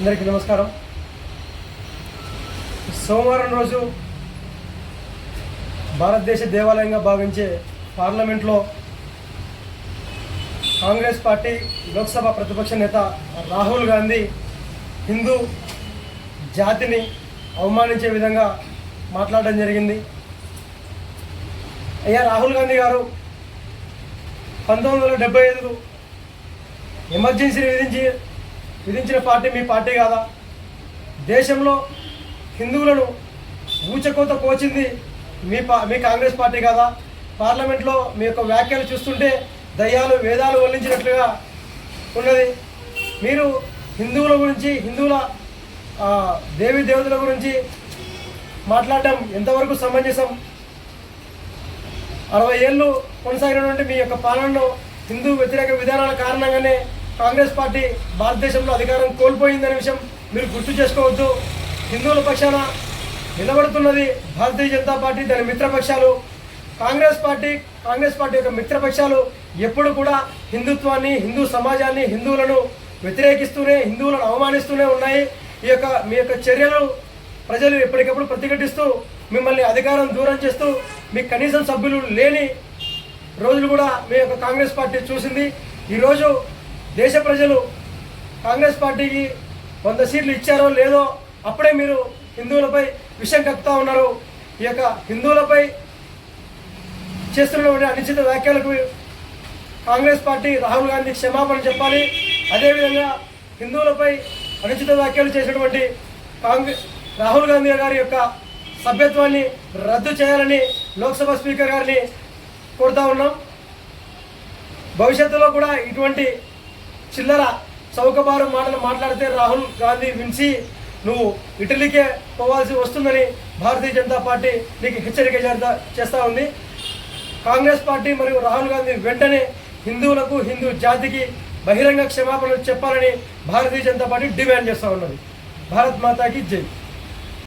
అందరికీ నమస్కారం. సోమవారం రోజు భారతదేశ దేవాలయంగా భావించే పార్లమెంట్లో కాంగ్రెస్ పార్టీ లోక్సభ ప్రతిపక్ష నేత రాహుల్ గాంధీ హిందూ జాతిని అవమానించే విధంగా మాట్లాడడం జరిగింది. అయ్యా రాహుల్ గాంధీ గారు పంతొమ్మిది వందల డెబ్బై ఐదులో ఎమర్జెన్సీని విధించి విధించిన పార్టీ మీ పార్టీ కాదా? దేశంలో హిందువులను ఊచకోత కోచింది మీ పా మీ కాంగ్రెస్ పార్టీ కాదా? పార్లమెంట్లో మీ యొక్క వ్యాఖ్యలు చూస్తుంటే దయ్యాలు వేదాలు వల్లించినట్లుగా ఉన్నది. మీరు హిందువుల గురించి హిందువుల దేవి దేవీ దేవతల గురించి మాట్లాడటం ఎంతవరకు సమంజసం? అరవై ఏళ్ళు కొనసాగినటువంటి మీ యొక్క పాలనలో హిందూ వ్యతిరేక విధానాల కారణంగానే కాంగ్రెస్ పార్టీ భారతదేశంలో అధికారం కోల్పోయిందనే విషయం మీరు గుర్తు చేసుకోవద్దు. హిందువుల పక్షాన నిలబడుతున్నది భారతీయ జనతా పార్టీ దాని మిత్రపక్షాలు. కాంగ్రెస్ పార్టీ కాంగ్రెస్ పార్టీ యొక్క మిత్రపక్షాలు ఎప్పుడు కూడా హిందుత్వాన్ని హిందూ సమాజాన్ని హిందువులను వ్యతిరేకిస్తూనే హిందువులను అవమానిస్తూనే ఉన్నాయి. ఈ యొక్క మీ యొక్క చర్యలు ప్రజలు ఎప్పటికప్పుడు ప్రతిఘటిస్తూ మిమ్మల్ని అధికారం దూరం చేస్తూ మీ కనీసం సభ్యులు లేని రోజులు కూడా మీ యొక్క కాంగ్రెస్ పార్టీ చూసింది. ఈరోజు దేశ ప్రజలు కాంగ్రెస్ పార్టీకి వంద సీట్లు ఇచ్చారో లేదో అప్పుడే మీరు హిందువులపై విషయం కక్కుతా ఉన్నారు. ఈ యొక్క హిందువులపై చేస్తున్నటువంటి అనిశ్చిత వ్యాఖ్యలకు కాంగ్రెస్ పార్టీ రాహుల్ గాంధీ క్షమాపణ చెప్పాలి. అదేవిధంగా హిందువులపై అనుచిత వ్యాఖ్యలు చేసినటువంటి కాంగ్రెస్ రాహుల్ గాంధీ గారి యొక్క సభ్యత్వాన్ని రద్దు చేయాలని లోక్సభ స్పీకర్ గారిని కోరుతా ఉన్నాం. భవిష్యత్తులో కూడా ఇటువంటి చిల్లర చౌకబారు మాటలు మాట్లాడితే రాహుల్ గాంధీ వినిసి నువ్వు ఇటలీకే పోవాల్సి వస్తుందని భారతీయ జనతా పార్టీ నీకు హెచ్చరిక చేస్తా చేస్తూ ఉంది. కాంగ్రెస్ పార్టీ మరియు రాహుల్ గాంధీ వెంటనే హిందువులకు హిందూ జాతికి బహిరంగ క్షమాపణలు చెప్పాలని భారతీయ జనతా పార్టీ డిమాండ్ చేస్తూ ఉన్నది. భారత్ మాతాకి జై.